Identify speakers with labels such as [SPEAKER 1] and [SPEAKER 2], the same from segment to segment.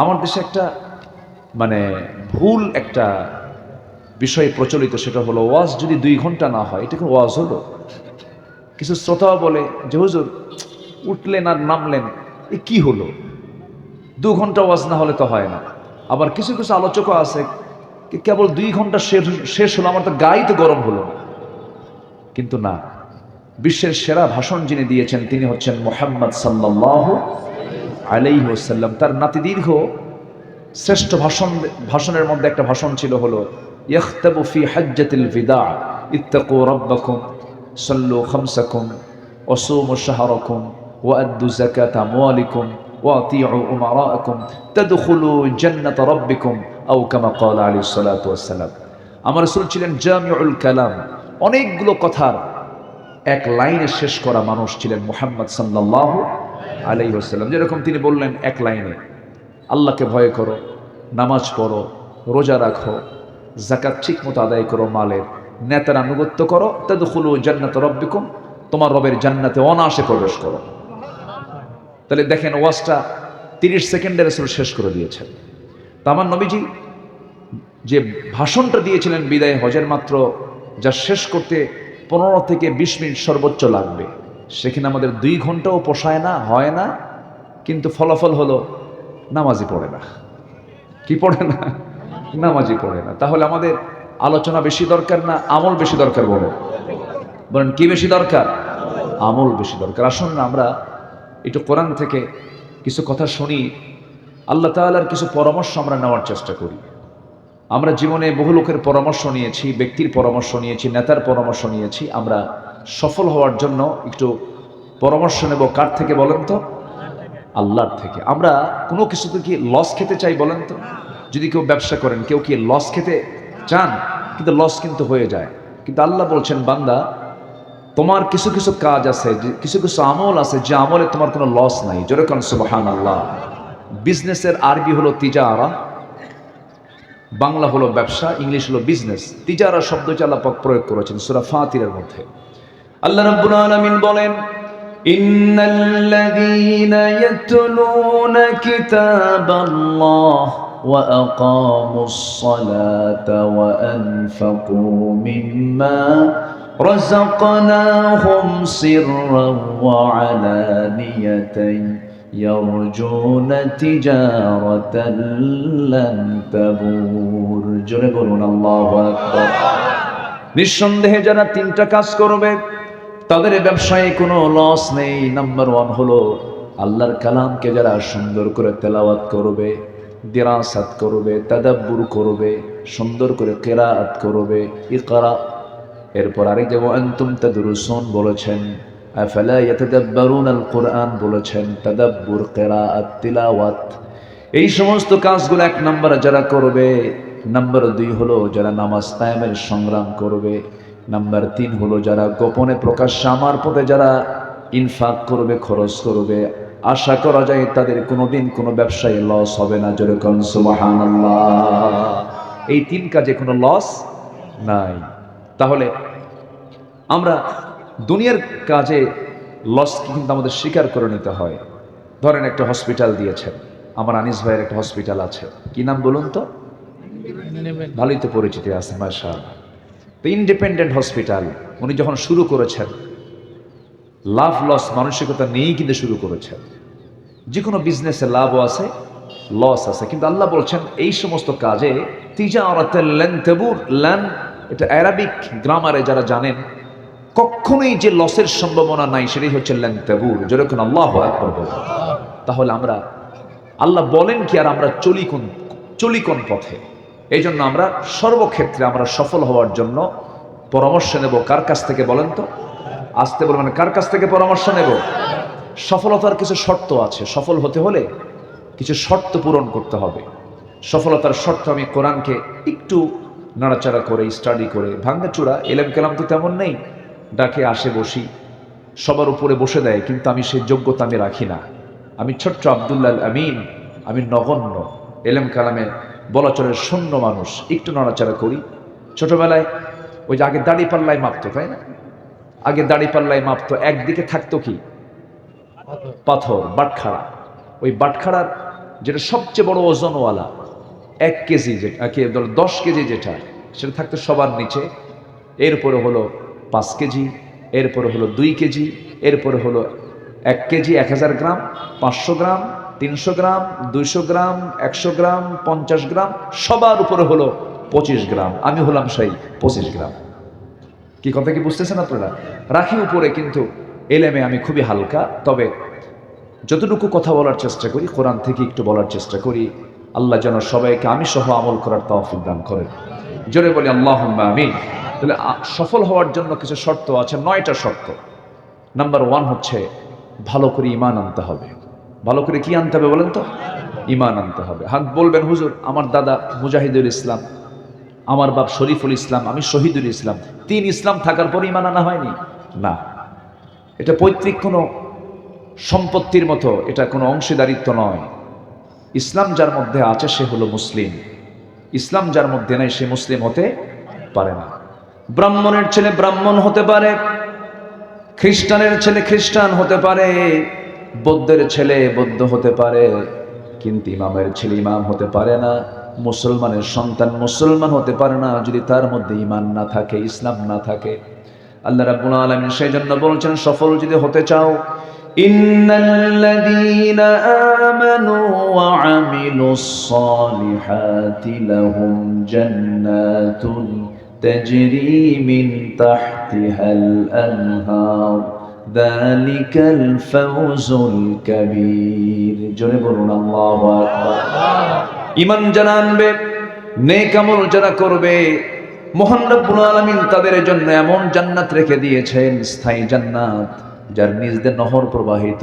[SPEAKER 1] আমার দেশে একটা মানে ভুল একটা বিষয় প্রচলিত, সেটা হলো ওয়াজ যদি দুই ঘণ্টা না হয়, এটা ওয়াজ হলো? কিছু শ্রোতাও বলে যে, হুজুর, উঠলেন আর নামলেন, এ কি হলো? দু ঘণ্টা ওয়াজ না হলে তো হয় না। আবার কিছু কিছু আলোচকও আছে কেবল দুই ঘণ্টা শেষ শেষ হলো, আমার তো গাই তো গরম হলো না। কিন্তু না, বিশ্বের সেরা ভাষণ যিনি দিয়েছেন, তিনি হচ্ছেন মোহাম্মদ সাল্লাহ আলাইহি ওসাল্লাম তার নাতি দীর্ঘ, শ্রেষ্ঠ ভাষণ, ভাষণের মধ্যে একটা ভাষণ ছিল হলো, ইয়াখতাবু ফি হাজ্জাতিল বিদা ইত্তাকু রাব্বাকুম, সাল্লু খামসাকুম ওয়াসুমু শাহরাকুম ওয়াআদ্দু যাকাত আমওয়ালিকুম ওয়াতিউ উমারাআকুম, তাদখুলু জান্নাত রাব্বিকুম আও কামা ক্বালা আলাইহিস সালাতু ওয়াসসালাম আমার রাসূল ছিলেন জামিউল কালাম। অনেকগুলো কথার এক লাইনে শেষ করা মানুষ ছিলেন মুহাম্মদ সাল্লাল্লাহু আলাইহি ওয়াসাল্লাম, যেরকম তিনি বললেন, এক লাইনে, আল্লাহকে ভয় করো, নামাজ পড়ো, রোজা রাখো জাকাত ঠিক মতো আদায় করো মালের, নেতার আনুগত্য করো, তাদখুলু জান্নাত রব্বিকুম, তোমার রবের জান্নাতে অনায়াসে প্রবেশ করো। তাহলে দেখেন, ওয়াজটা তিরিশ সেকেন্ডের রসুল শেষ করে দিয়েছেন। তা আমার নবীজি যে ভাষণটা দিয়েছিলেন বিদায় হজের মাত্র, যা শেষ করতে পনেরো থেকে বিশ মিনিট সর্বোচ্চ লাগবে। সেখানে আমাদের দুই ঘন্টাও পোষায় না, হয় না, কিন্তু ফলাফল হলো নামাজি পড়ে না। কি পড়ে না? নামাজি পড়ে না। তাহলে আমাদের আলোচনা বেশি দরকার না আমল বেশি দরকার বলো? বলেন, কি বেশি দরকার? আমল বেশি দরকার। আসুন না, আমরা একটু কোরআন থেকে কিছু কথা শুনি। আল্লাহ তাআলার কিছু পরামর্শ আমরা নেওয়ার চেষ্টা করি। আমরা জীবনে বহু লোকের পরামর্শ নিয়েছি, ব্যক্তির পরামর্শ নিয়েছি, নেতার পরামর্শ নিয়েছি। আমরা সফল হওয়ার জন্য একটু পরামর্শ নেব কার থেকে বলেন তো? আল্লাহর থেকে। আমরা কোনো কিছুতে কি লস খেতে চাই বলেন তো? যদি কেউ ব্যবসা করেন, কেউ কি লস খেতে চান? কিন্তু লস কিন্তু হয়ে যায়। কিন্তু আল্লাহ বলছেন, বান্দা, তোমার কিছু কিছু কাজ আছে কিছু কিছু আমল আছে, যে আমলে তোমার কোনো লস নাই। যেরকম সুবাহান আল্লাহ বিজনেসের আরবি হলো তিজারা, বাংলা হলো ব্যবসা, ইংলিশ হলো বিজনেস তিজারা শব্দটি আল্লাহ পাক প্রয়োগ করেছেন সুরা ফাতিরের মধ্যে। আল্লাহ রাব্বুল আলামিন বলেন
[SPEAKER 2] إن الذين يتلون كتاب الله وأقاموا الصلاة وأنفقوا مما رزقناهم سرا وعلانية يرجون تجارة لن تبور جربون الله أكبر
[SPEAKER 1] নিঃসন্দেহে যারা তিনটা কাজ করবে তাদের ব্যবসায় কোনো লস নেই। নাম্বার ওয়ান হলো আল্লাহর কালামকে যারা সুন্দর করে তেলাওয়াত করবে, দিরাসাত করবে, তাদাব্বুর করবে, সুন্দর করে কেরাত করবে, ইকরা। এরপর আরেক যেমন আন্তুম তাদরুসুন বলেছেন আল কোরআন বলেছেন, তাদাব্বুর কেরাত, তিলাওয়াত এই সমস্ত কাজগুলো এক নম্বরে যারা করবে নাম্বার দুই হলো যারা নামাজ কায়েমের সংগ্রাম করবে নাম্বার তিন হলো যারা গোপনে প্রকাশ্যে আমার পথে যারা ইনফাক করবে খরচ করবে আশা করা যায় তাদের কোনোদিন কোনো ব্যবসায়ী লস হবে না। যেরকম সুবাহান এই তিন কাজে কোনো লস নাই। তাহলে আমরা দুনিয়ার কাজে লস কিন্তু আমাদের স্বীকার করে নিতে হয়। ধরেন একটা হসপিটাল দিয়েছেন। আমার আনিস ভাইয়ের একটা হসপিটাল আছে। কি নাম বলুন তো? ভালোই তো পরিচিতি আছে মাসা তো ইন্ডিপেন্ডেন্ট হসপিটাল উনি যখন শুরু করেছেন, লাভ লস মানসিকতা নিয়েই কিন্তু শুরু করেছেন। যে কোনো বিজনেসে লাভও আছে লস আছে। কিন্তু আল্লাহ বলছেন, এই সমস্ত কাজে তিজা অরাতের লেন তেবুর লেন এটা অ্যারাবিক গ্রামারে যারা জানেন, কখনোই যে লসের সম্ভাবনা নাই, সেটাই হচ্ছে লেন তেবুর যেরকম আল্লাহ। তাহলে আমরা, আল্লাহ বলেন কি আর আমরা চলি কোন চলি কোন পথে? এই জন্য আমরা সর্বক্ষেত্রে আমরা সফল হওয়ার জন্য পরামর্শ নেব কার কাছ থেকে বলেন তো? আসতে বলবেন কার কাছ থেকে পরামর্শ নেব? সফলতার কিছু শর্ত আছে। সফল হতে হলে কিছু শর্ত পূরণ করতে হবে। সফলতার শর্ত আমি কোরআনকে একটু নাড়াচাড়া করে স্টাডি করে ভাঙ্গাচূড়া এলেম কেলাম তো তেমন নেই। ডাকে, আসে, বসি, সবার উপরে বসে দেয়, কিন্তু আমি সেই যোগ্যতা আমি রাখি না। আমি ছোট্ট আবদুল্লাহ আমিন আমি নগণ্য, এলেম কালামে বলাচলের শূন্য মানুষ, একটু নাড়াচাড়া করি। ছোটবেলায় ওই যে আগে দাড়ি পাল্লায় মাপতো, তাই না? আগে দাড়ি পাল্লায় মাপতো, একদিকে থাকতো কি? পাথর, বাটখারা। ওই বাটখারার যেটা সবচেয়ে বড় ওজনওয়ালা, এক কেজি যেটা ধরো দশ কেজি যেটা, সেটা থাকতো সবার নিচে। এরপরে হলো পাঁচ কেজি, এরপরে হলো দুই কেজি, এরপরে হলো এক কেজি, এক হাজার গ্রাম, পাঁচশো গ্রাম তিনশো গ্রাম, দুইশো গ্রাম, একশো গ্রাম, পঞ্চাশ গ্রাম, সবার উপরে হলো পঁচিশ গ্রাম। আমি হলাম সেই পঁচিশ গ্রাম। কি কথা কি বুঝতেছেন আপনারা? রাখি উপরে কিন্তু এলেমে আমি খুবই হালকা, তবে যতটুকু কথা বলার চেষ্টা করি, কোরআন থেকে একটু বলার চেষ্টা করি, আল্লাহ যেন সবাইকে আমি সহ আমল করার তৌফিক দান করেন। জোরে বলি আল্লাহ আমিন। তাহলে সফল হওয়ার জন্য কিছু শর্ত আছে, নয়টা শর্ত। নাম্বার ওয়ান হচ্ছে, ভালো করে ইমান আনতে হবে। ভালো করে কি আনতে হবে বলেন তো? ইমান আনতে হবে। হাত বলবেন, হুজুর, আমার দাদা মুজাহিদুল ইসলাম, আমার বাপ শরীফুল ইসলাম, আমি শহীদুল ইসলাম। তিন ইসলাম থাকার পর ইমান আনা হয়নি? না। এটা পৈতৃক কোনো সম্পত্তির মতো, এটা কোনো অংশীদারিত্ব নয়। ইসলাম যার মধ্যে আছে, সে হলো মুসলিম। ইসলাম যার মধ্যে নাই, সে মুসলিম হতে পারে না। ব্রাহ্মণের ছেলে ব্রাহ্মণ হতে পারে, খ্রিস্টানের ছেলে খ্রিস্টান হতে পারে বৌদ্ধের ছেলে বৌদ্ধ হতে পারে, কিন্তু ইমামের ছেলে ইমাম হতে পারে না, মুসলমানের সন্তান মুসলমান হতে পারে না, যদি তার মধ্যে ইমান না থাকে, ইসলাম না থাকে। আল্লাহ রাব্বুল আলামিন সেই জন্য বলছেন, সফল যদি হতে চাও লাহুম জান্নাতুন তাজরি মিন তাহতিহাল আনহার। যালিকাল ফাওজুল কাবীর জোরে বলুন, আল্লাহু আকবার। যারা আনবে, নেক আমল যারা করবে, মহান রব্বুল আলামিন তাদের জন্য এমন জান্নাত রেখে দিয়েছেন, স্থায়ী জান্নাত, যার নিজদের নহর প্রবাহিত,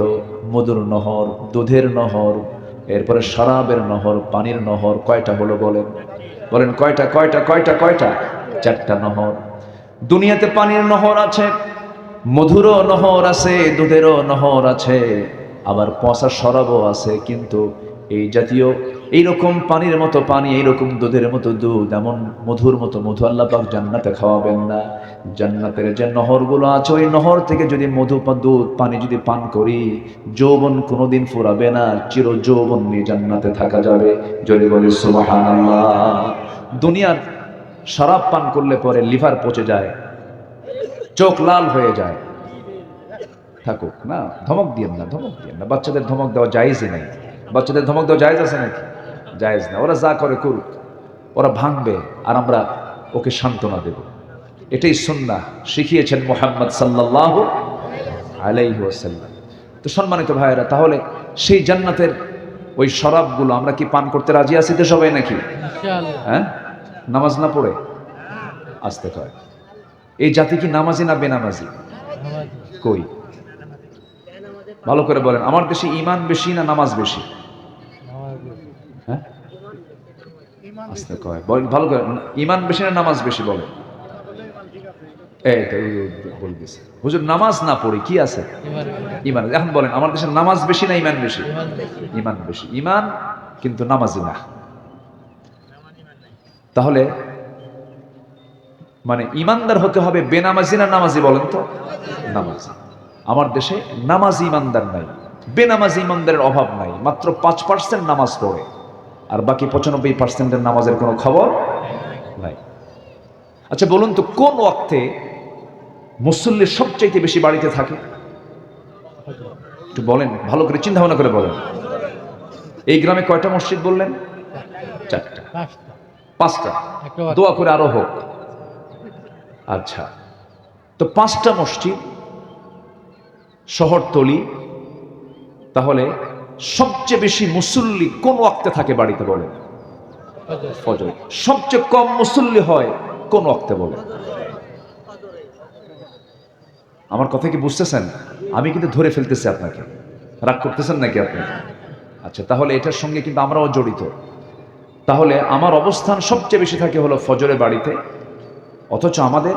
[SPEAKER 1] মধুর নহর, দুধের নহর, এরপরে শরাবের নহর, পানির নহর, কয়টা হলো বলেন? বলেন, কয়টা কয়টা কয়টা কয়টা? চারটা নহর। দুনিয়াতে পানির নহর আছে মধুরও নহর আছে, দুধেরও নহর আছে, আবার পচা শরাবও আছে, কিন্তু এই জাতীয় এইরকম পানির মতো পানি, এইরকম দুধের মতো দুধ, এমন মধুর মতো মধু আল্লাহ পাক জান্নাতে খাওয়াবেন না। জান্নাতের যে নহরগুলো আছে, ওই নহর থেকে যদি মধু দুধ, পানি যদি পান করি, যৌবন কোনোদিন ফুরাবে না চির যৌবন নিয়ে জান্নাতে থাকা যাবে। যদি বলি, সুবহানাল্লাহ। দুনিয়ার শরাব পান করলে পরে লিভার পচে যায় চোখ লাল হয়ে যায়। থাকুক না ধমক দিয়েন না ধমক দিয়েন না। বাচ্চাদের ধমক দেওয়া জায়েজই নাই। বাচ্চাদের ধমক দেওয়া জায়েজ আছে নাকি? জায়েজ না। ওরা যা করে করুক ওরা ভাঙবে আর আমরা ওকে সান্ত্বনা দেব। এটাই সুন্না শিখিয়েছেন মোহাম্মদ সাল্লাহ আলাইহি তো সম্মানিত ভাইয়েরা তাহলে সেই জান্নাতের ওই শরাবগুলো আমরা কি পান করতে রাজি আছি তো সবাই নাকি? হ্যাঁ? নামাজ না পড়ে? আসতে কয়। এই জাতি কি নামাজি না বেনামাজি? কই? ভালো করে বলেন, আমার দেশে ইমান বেশি না নামাজ বেশি? হ্যাঁ? ভালো করে ইমান বেশি না নামাজ বেশি বলেন? হুজুর, নামাজ না পড়ি, কি আছে? ইমান এখন বলেন, আমার দেশে নামাজ বেশি না ইমান বেশি? ইমান বেশি। ইমান কিন্তু নামাজি না। তাহলে মানে ইমানদার হতে হবে বেনামাজি না নামাজি বলেন তো? নামাজি। আমার দেশে নামাজি ইমানদার নাই বেনামাজি ইমানদারের অভাব নাই মাত্র পাঁচ পার্সেন্ট নামাজ পড়ে। আর বাকি পঁচানব্বই পার্সেন্টের নামাজের কোনো খবর নাই। আচ্ছা বলুন তো কোন ওয়াক্তে মুসল্লি সবচাইতে বেশি বাড়িতে থাকে? একটু বলেন ভালো করে চিন্তা ভাবনা করে বলেন। এই গ্রামে কয়টা মসজিদ বললেন? চারটা। পাঁচটা। দোয়া করে আরও হোক। আচ্ছা। তো পাঁচটা মসজিদ, শহরতলি, তাহলে সবচেয়ে বেশি মুসল্লি কোন ওয়াক্তে থাকে বাড়িতে বলে ফজর। সবচেয়ে কম মুসল্লি হয় কোন ওয়াক্তে বলে আমার কথা কি বুঝতেছেন? আমি কিন্তু ধরে ফেলতেছি আপনাকে। রাগ করতেছেন নাকি আপনি? আচ্ছা তাহলে এটার সঙ্গে কিন্তু আমরাও জড়িত। তাহলে আমার অবস্থান সবচেয়ে বেশি থাকে হলো ফজরের বাড়িতে অথচ আমাদের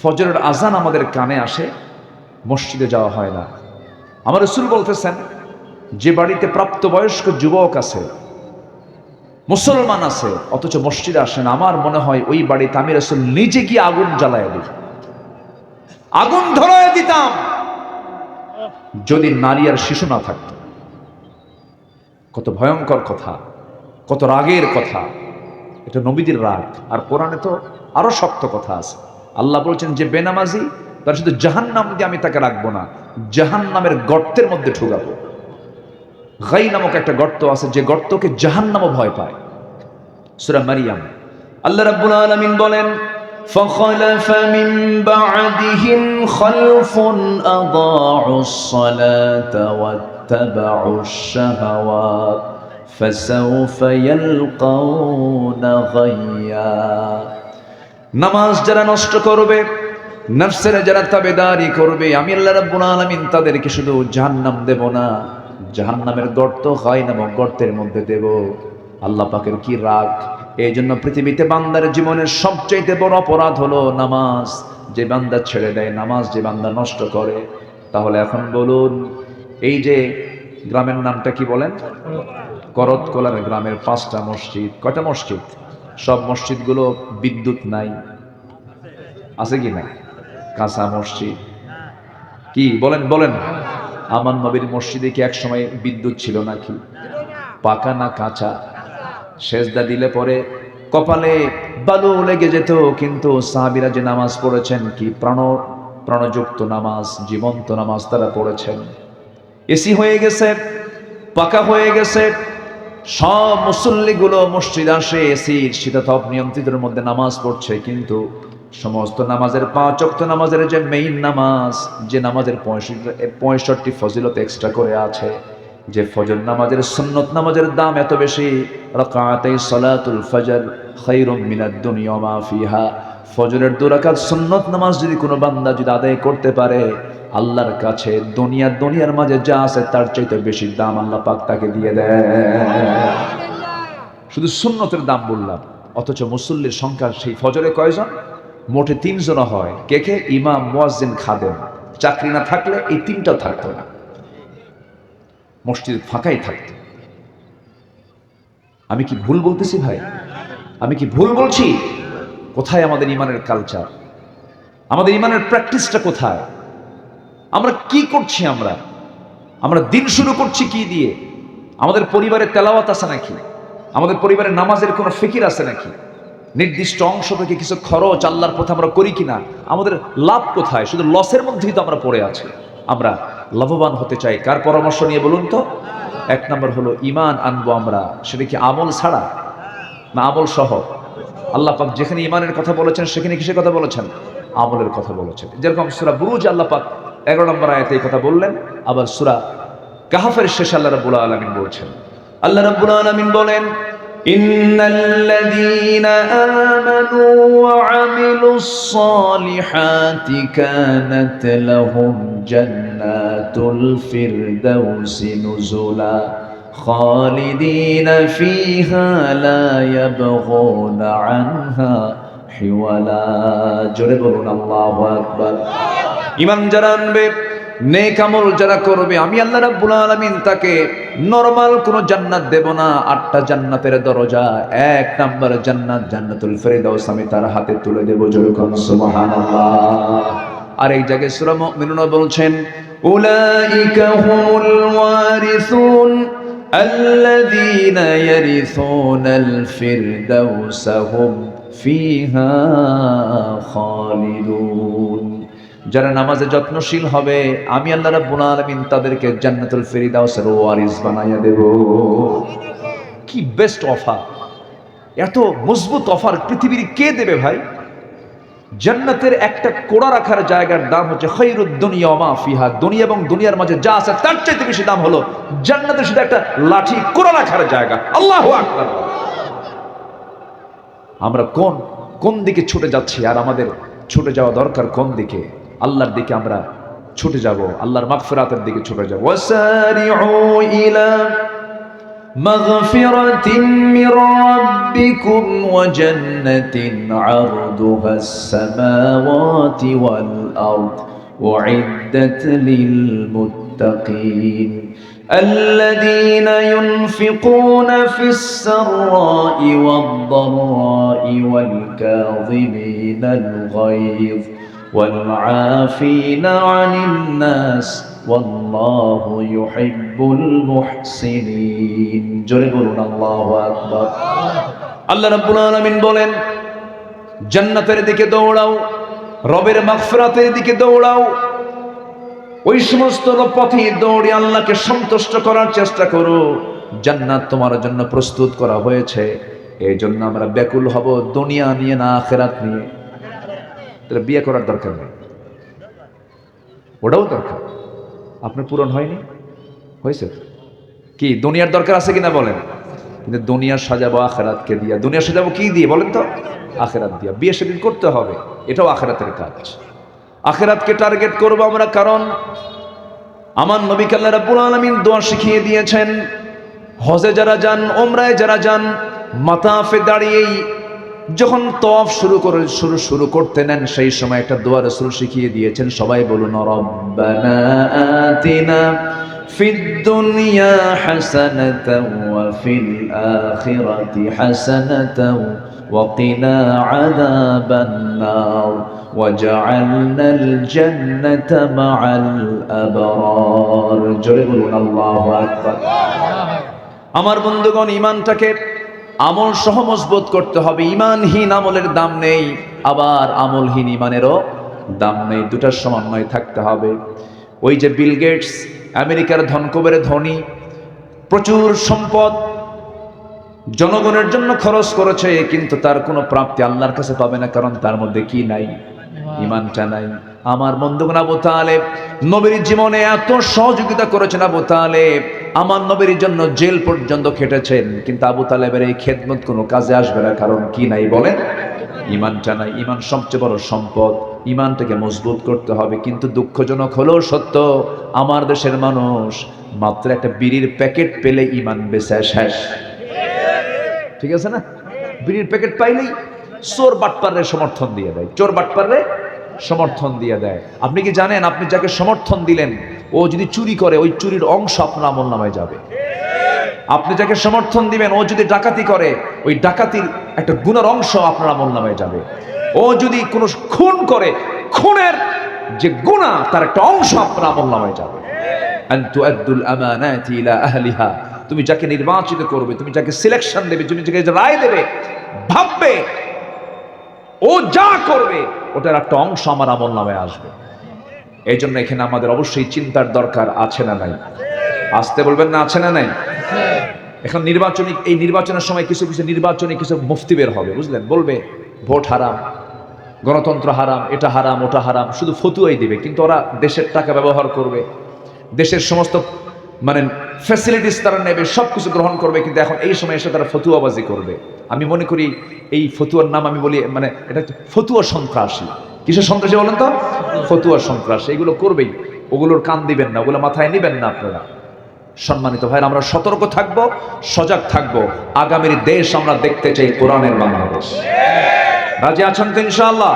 [SPEAKER 1] ফজরের আজান আমাদের কানে আসে, মসজিদে যাওয়া হয় না। আমার রসুল বলতেছেন, যে বাড়িতে প্রাপ্তবয়স্ক যুবক আছে, মুসলমান আছে, অথচ মসজিদে আসেন আমার মনে হয় ওই বাড়িতে আমি রসুল নিজে গিয়ে আগুন জ্বালায় দিই। আগুন ধরায় দিতাম, যদি নারী আর শিশু না থাকতো। কত ভয়ঙ্কর কথা, কত রাগের কথা, এটা নবীদের রাগ। আর কোরআনে তো আরো শক্ত কথা আছে আল্লাহ বলছেন যে বেনামাজি তার শুধু জাহান্নাম দিয়ে আমি তাকে রাখবো না জাহান্নামের গর্তের মধ্যে ঠুকাবো গাই নামক একটা গর্ত আছে যে গর্তকে জাহান্নামও ভয় পায় সুরা মারিয়াম আল্লাহ রাব্বুল আলামিন বলেন
[SPEAKER 2] فخلف من بعدهم خلف أضاعوا الصلاة واتبعوا الشهوات فسوف يلقون غيا
[SPEAKER 1] নামাজ যারা নষ্ট করবে, নফসের যারা তাবেদারি করবে, আমি আল্লাহ রাব্বুল আলামিন তাদেরকে শুধু জাহান্নাম দেব না, জাহান্নামের গর্ত হয় নামক গর্তের মধ্যে দেব। আল্লাহ পাকের কি রাগ? এই জন্য পৃথিবীতে বান্দার জীবনের সবচাইতে বড় অপরাধ হলো নামাজ। যে বান্দা ছেড়ে দেয় নামাজ, যে বান্দা নষ্ট করে। তাহলে এখন বলুন, এই যে গ্রামের নামটা কি বলেন? করতকোলার গ্রামের পাঁচটা মসজিদ। কয়টা মসজিদ? সব মসজিদগুলো বিদ্যুৎ নাই। আছে কি না কাঁচা মসজিদ। কি? বলেন বলেন। আমার নবীর মসজিদে কি এক সময় বিদ্যুৎ ছিল নাকি? পাকা না কাঁচা? সেজদা দিলে পরে কপালে বালু লেগে যেত, কিন্তু সাহাবিরা যে নামাজ পড়েছেন, কি প্রাণ, প্রাণযুক্ত নামাজ, জীবন্ত নামাজ তারা পড়েছেন। এসি হয়ে গেছে, পাকা হয়ে গেছে সব মুসল্লিগুলো মসজিদ আসে এসির শীতাতপ নিয়ন্ত্রিতের মধ্যে নামাজ পড়ছে, কিন্তু সমস্ত নামাজের পাঁচ অক্ত নামাজের যে মেইন নামাজ, যে নামাজের পঁয়ষট্টি পঁয়ষট্টি ফজিলত এক্সট্রা করে আছে, যে ফজর নামাজের সুন্নত নামাজের দাম এত বেশি, রাকাতাই সালাতুল ফজর খায়রুম মিনাদ দুনিয়া ফিহা। ফজরের দুরাকাত সুন্নত নামাজ যদি কোনো বান্দা যদি আদায় করতে পারে আল্লাহর কাছে দুনিয়া দুনিয়ার মাঝে যা আছে তার চাইতে বেশি দাম আল্লাহ পাক তাকে দিয়ে দেয় শুধু সুন্নতের দাম বললাম অথচ মুসল্লির সংখ্যা সেই ফজরে কয়জন? মোটে তিনজন হয়। কে কে? ইমাম মুয়াজ্জিন খাদেম। চাকরি না থাকলে এই তিনটাও থাকতো না। মসজিদ ফাঁকাই থাকতো। আমি কি ভুল বলতেছি ভাই? আমি কি ভুল বলছি? কোথায় আমাদের ইমানের কালচার আমাদের ইমানের প্র্যাকটিসটা কোথায়? আমরা কি করছি আমরা? আমরা দিন শুরু করছি কি দিয়ে? আমাদের পরিবারে তেলাওয়াত আছে নাকি? আমাদের পরিবারে নামাজের কোনো ফিকির আছে নাকি? নির্দিষ্ট অংশ থেকে কিছু খরচ আল্লাহর পথে আমরা করি কিনা? আমাদের লাভ কোথায়? শুধু লসের মধ্যেই তো আমরা পড়ে আছি। আমরা লাভবান হতে চাই। কার পরামর্শ নিয়ে বলুন তো? এক নম্বর হলো ইমান আনব আমরা। সেটা কি আমল ছাড়া? না আমল সহ? আল্লাহ পাক যেখানে ইমানের কথা বলেছেন, সেখানে কিসের কথা বলেছেন? আমলের কথা বলেছেন। যেরকম সুরা বুরুজ আল্লাহ পাক এগারো নম্বর আয়াতে এই কথা বললেন আবার সুরা কাহাফের শেষ আল্লাহ রাব্বুল আলামিন বলছেন আল্লাহ রাব্বুল আলামিন বলেন
[SPEAKER 2] إن الذين آمنوا وعملوا الصالحات كانت لهم جنات الفردوس نزلا خالدين فيها لا يبغون عنها حولا جربنا الله أكبر
[SPEAKER 1] ইমান যারা আনবে নেক আমল যারা করবে আমি আল্লাহ রাব্বুল আলামিন তাকে নরমাল কোন জান্নাত দেব না আটটা জান্নাতের দরজা এক নাম্বার জান্নাত জান্নাতুল ফেরদাউস আমি তার হাতে তুলে দেব যেরকম সুবহানাল্লাহ আর এই জায়গায় সূরা মুমিনুন বলছেন
[SPEAKER 2] أولئك هم الوارثون الذين يرثون الفردوس هم فيها خالدون
[SPEAKER 1] যারা নামাজে যত্নশীল হবে, আমি আল্লাহ রাব্বুল আলামিন তাদেরকে জান্নাতুল ফেরদাউসের ওয়ারিস বানাইয়া দেব। কি বেস্ট অফার এত মজবুত অফার পৃথিবীর কে দেবে ভাই? জান্নাতের একটা কোড়া রাখার জায়গার দাম হচ্ছে খৈরুদ দুনিয়া মা ফিহা। দুনিয়া এবং দুনিয়ার মাঝে যা আছে, তার চাইতে বেশি দাম হলো জান্নাতের শুধু একটা লাঠি কোড়া রাখার জায়গা। আল্লাহ আকবার। আমরা কোন কোন দিকে ছুটে যাচ্ছি আর আমাদের ছুটে যাওয়া দরকার কোন দিকে? আল্লাহর দিকে আমরা ছুটে যাব আল্লাহর মাগফিরাতের দিকে ছুটে যাব
[SPEAKER 2] وسارعوا إلى مغفرة من ربكم وجنة عرضها السماوات والأرض أعدت للمتقين الذين ينفقون في السراء والضراء والكاظمين الغيظ والعافين عن الناس والله يحب المحسنين জোরে বলুন আল্লাহু আকবার
[SPEAKER 1] আল্লাহ রাব্বুল আলামিন বলেন জান্নাতের দিকে দৌড়াও রবের মাগফিরাতের দিকে দৌড়াও ওই সমস্ত পথে দৌড়ে আল্লাহকে সন্তুষ্ট করার চেষ্টা করো জান্নাত তোমার জন্য প্রস্তুত করা হয়েছে এই জন্য আমরা ব্যাকুল হব দুনিয়া নিয়ে না আখেরাত নিয়ে তাহলে বিয়ে করার দরকার নেই। ওটাও দরকার। আপনার পূরণ হয়নি? হয়েছে? কি, দুনিয়ার দরকার আছে কিনা বলেন? কিন্তু দুনিয়ার সাজাবো আখেরাতকে দিয়া। দুনিয়া সাজাবো কি দিয়ে বলেন তো? আখেরাত দিয়া। বিয়ে সেদিন করতে হবে। এটাও আখেরাতের কাজ। আখেরাতকে টার্গেট করব আমরা কারণ আমার নবী কাল্লা রাব্বুল আলামিন দোয়া শিখিয়ে দিয়েছেন, হজে যারা যান ওমরায় যারা যান, মাতাফে দাঁড়িয়েই যখন তফ শুরু করে শুরু শুরু করতে নেন সেই সময় একটা দোয়া রসুল শিখিয়ে দিয়েছেন সবাই বলুন রব্বানা আতিনা
[SPEAKER 2] في الدنيا حسنة وفي الآخرة حسنة وقنا عذاب النار وجعلنا الجنة مع الأبرار جربون الله أكبر
[SPEAKER 1] আমার বন্ধুগণ ইমানটাকে আমল সহ মজবুত করতে হবে। ইমানহীন আমলের দাম নেই। আবার আমলহীন ইমানেরও দাম নেই। দুটার সমন্বয় থাকতে হবে। ওই যে বিল গেটস, আমেরিকার ধনকুবের ধনী, প্রচুর সম্পদ জনগণের জন্য খরচ করেছে, কিন্তু তার কোনো প্রাপ্তি আল্লাহর কাছে পাবে না, কারণ তার মধ্যে কি নাই? ইমানটা নাই। আমার বন্ধুগণ আবু তালেব, নবীর জীবনে এত সহযোগিতা করেছেন আবু তালেব, আমার নবীর জন্য জেল পর্যন্ত খেটেছেন। কিন্তু আবু তালেবের এই খেদমত কোনো কাজে আসবে না, কারণ কি নাই বলেন? ইমানটা নাই। ইমান সবচেয়ে বড় সম্পদ। ইমানটাকে মজবুত করতে হবে। কিন্তু দুঃখজনক হলেও সত্য, আমার দেশের মানুষ মাত্র একটা বিড়ির প্যাকেট পেলে ইমান বেচা শেষ। ঠিক আছে না? বিড়ির প্যাকেট পাইলেই চোর বাটপারে সমর্থন দিয়ে দেয়। চোর বাটপারে সমর্থন দিয়ে দেয়। আপনি কি জানেন, আপনি যাকে সমর্থন দিলেন, ও যদি চুরি করে, ওই চুরির অংশ আপনার আমল নামায় যাবে। আপনি যাকে সমর্থন দিবেন, ও যদি ডাকাতি করে, ওই ডাকাতির একটা গুণের অংশ আপনার আমল নামায় যাবে। ও যদি কোনো খুন করে, খুনের যে গুণা, তার একটা অংশ আপনার আমল নামায় যাবে। তুমি যাকে নির্বাচিত করবে, তুমি যাকে সিলেকশন দেবে, তুমি যাকে রায় দেবে, ভাববে, ও যা করবে ওটার একটা অংশ আমার আমল নামে আসবে। এই জন্য এখানে আমাদের অবশ্যই চিন্তার দরকার আছে না নাই? আসতে বলবেন না আছে না নাই? এখন নির্বাচনী, এই নির্বাচনের সময় কিছু কিছু নির্বাচনী কিছু মুফতি বের হবে, বুঝলেন? বলবে, ভোট হারাম, গণতন্ত্র হারাম, এটা হারাম, ওটা হারাম, শুধু ফতুয়াই দিবে। কিন্তু ওরা দেশের টাকা ব্যবহার করবে, দেশের সমস্ত মানে ফ্যাসিলিটিস তারা নেবে সব কিছু গ্রহণ করবে, কিন্তু এখন এই সময় এসে তারা ফতুয়াবাজি করবে। আমি মনে করি এই ফতুয়ার নাম আমি বলি মানে এটা হচ্ছে ফতুয়া সন্ত্রাসী। কিসের সন্ত্রাসী বলেন তো? ফতুয়া সন্ত্রাস। এগুলো করবেই। ওগুলোর কান দিবেন না, ওগুলো মাথায় নেবেন না আপনারা। সম্মানিত ভাই আমরা সতর্ক থাকব, সজাগ থাকব। আগামীর দেশ আমরা দেখতে চাই কোরআনের বাংলাদেশ। রাজি আছেন তো ইনশাআল্লাহ?